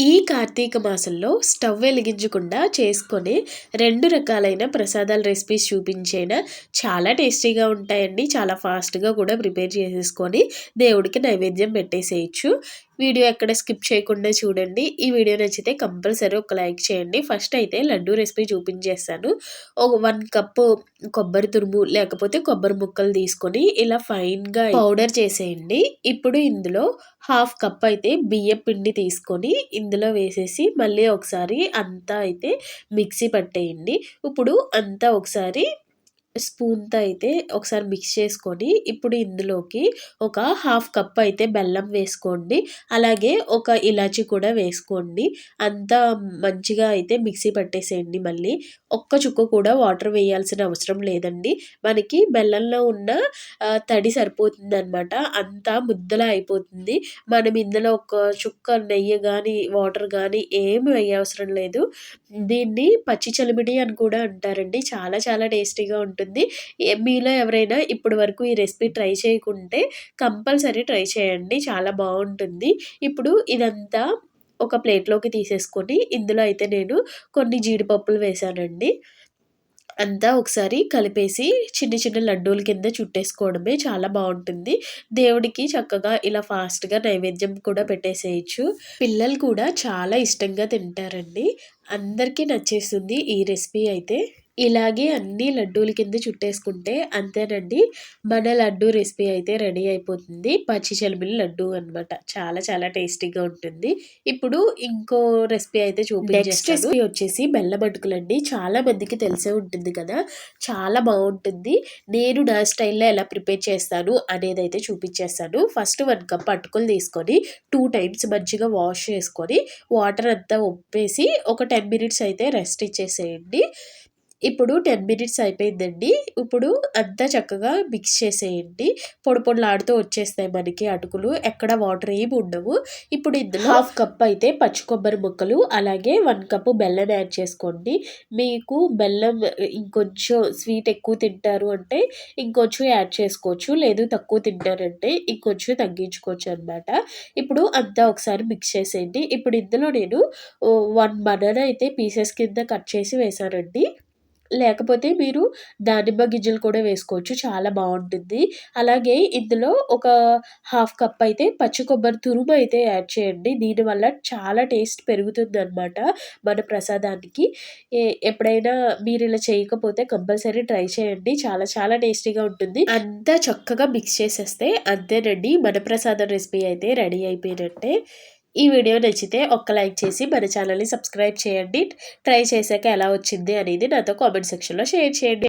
ఈ కార్తీక మాసంలో స్టవ్ వెలిగించకుండా చేసుకొని రెండు రకాలైన ప్రసాదాల రెసిపీస్ చూపించేనా చాలా టేస్టీగా ఉంటాయండి. చాలా ఫాస్ట్గా కూడా ప్రిపేర్ చేసేసుకొని దేవుడికి నైవేద్యం పెట్టేసేయచ్చు. వీడియో ఎక్కడ స్కిప్ చేయకుండా చూడండి. ఈ వీడియో నచ్చితే కంపల్సరీ ఒక లైక్ చేయండి. ఫస్ట్ అయితే లడ్డూ రెసిపీ చూపించేస్తాను. ఒక వన్ కప్పు కొబ్బరి తురుము లేకపోతే కొబ్బరి ముక్కలు తీసుకొని ఇలా ఫైన్గా పౌడర్ చేసేయండి. ఇప్పుడు ఇందులో హాఫ్ కప్ అయితే బియ్యం పిండి తీసుకొని ఇందులో వేసేసి మళ్ళీ ఒకసారి అంతా అయితే మిక్సీ పట్టేయండి. ఇప్పుడు అంతా ఒకసారి స్పూన్తో అయితే ఒకసారి మిక్స్ చేసుకొని ఇప్పుడు ఇందులోకి ఒక హాఫ్ కప్ అయితే బెల్లం వేసుకోండి. అలాగే ఒక ఇలాచి కూడా వేసుకోండి. అంతా మంచిగా అయితే మిక్సీ పట్టేసేయండి మళ్ళీ. ఒక్క చుక్క కూడా వాటర్ వేయాల్సిన అవసరం లేదండి. మనకి బెల్లంలో ఉన్న తడి సరిపోతుంది అనమాట అంతా ముద్దలా అయిపోతుంది. మనం ఇందులో ఒక చుక్క నెయ్యి కానీ వాటర్ కానీ ఏమి వేయవసరం లేదు. దీన్ని పచ్చి చలిమిడి అని కూడా అంటారండి. చాలా చాలా టేస్టీగా ఉంటుంది. ఉంటుంది. మీలో ఎవరైనా ఇప్పటి వరకు ఈ రెసిపీ ట్రై చేయకుంటే కంపల్సరీ ట్రై చేయండి. చాలా బాగుంటుంది. ఇప్పుడు ఇదంతా ఒక ప్లేట్లోకి తీసేసుకొని ఇందులో అయితే నేను కొన్ని జీడిపప్పులు వేసానండి అంతా ఒకసారి కలిపేసి చిన్న చిన్న లడ్డూల కింద చుట్టేసుకోవడమే చాలా బాగుంటుంది. దేవుడికి చక్కగా ఇలా ఫాస్ట్గా నైవేద్యం కూడా పెట్టేసేయచ్చు. పిల్లలు కూడా చాలా ఇష్టంగా తింటారండి. అందరికీ నచ్చేస్తుంది ఈ రెసిపీ అయితే. ఇలాగే అన్ని లడ్డూల కింద చుట్టేసుకుంటే అంతేనండి. మన లడ్డు రెసిపీ అయితే రెడీ అయిపోతుంది. పచ్చి చలిమిలి లడ్డు అనమాట చాలా చాలా టేస్టీగా ఉంటుంది. ఇప్పుడు ఇంకో రెసిపీ అయితే చూపి రెసిపీ వచ్చేసి బెల్లం అటుకులండి చాలా మందికి తెలిసే ఉంటుంది కదా. చాలా బాగుంటుంది. నేను నా స్టైల్లో ఎలా ప్రిపేర్ చేస్తాను అనేది అయితే చూపించేస్తాను. ఫస్ట్ వన్ కప్ అటుకులు తీసుకొని టూ టైమ్స్ మంచిగా వాష్ చేసుకొని వాటర్ అంతా ఒప్పేసి ఒక టెన్ మినిట్స్ అయితే రెస్ట్ ఇచ్చేసేయండి. ఇప్పుడు టెన్ మినిట్స్ అయిపోయిందండి. ఇప్పుడు అంతా చక్కగా మిక్స్ చేసేయండి. పొడి పొడిలాడుతూ వచ్చేస్తాయి మనకి అటుకులు. ఎక్కడ వాటర్ ఏమి ఉండవు. ఇప్పుడు ఇందులో హాఫ్ కప్ అయితే పచ్చి కొబ్బరి ముక్కలు అలాగే వన్ కప్ బెల్లం యాడ్ చేసుకోండి. మీకు బెల్లం ఇంకొంచెం స్వీట్ ఎక్కువ తింటారు అంటే ఇంకొంచెం యాడ్ చేసుకోవచ్చు. లేదు తక్కువ తింటారంటే ఇంకొంచెం తగ్గించుకోవచ్చు అనమాట ఇప్పుడు అంతా ఒకసారి మిక్స్ చేసేయండి. ఇప్పుడు ఇందులో నేను వన్ బనానా అయితే పీసెస్ కింద కట్ చేసి వేసానండి లేకపోతే మీరు దానిమ్మ గింజలు కూడా వేసుకోవచ్చు. చాలా బాగుంటుంది. అలాగే ఇందులో ఒక హాఫ్ కప్ అయితే పచ్చి కొబ్బరి తురుము అయితే యాడ్ చేయండి. దీనివల్ల చాలా టేస్ట్ పెరుగుతుంది అనమాట మన ప్రసాదానికి. ఎప్పుడైనా మీరు ఇలా చేయకపోతే కంపల్సరీ ట్రై చేయండి. చాలా చాలా టేస్టీగా ఉంటుంది. అంతా చక్కగా మిక్స్ చేసేస్తే అంతేనండి. మన ప్రసాదం రెసిపీ అయితే రెడీ అయిపోయినట్టే. ఈ వీడియో నచ్చితే ఒక్క లైక్ చేసి మన ఛానల్ని సబ్స్క్రైబ్ చేయండి. ట్రై చేశాక ఎలా వచ్చింది అనేది నాతో కామెంట్ సెక్షన్లో షేర్ చేయండి.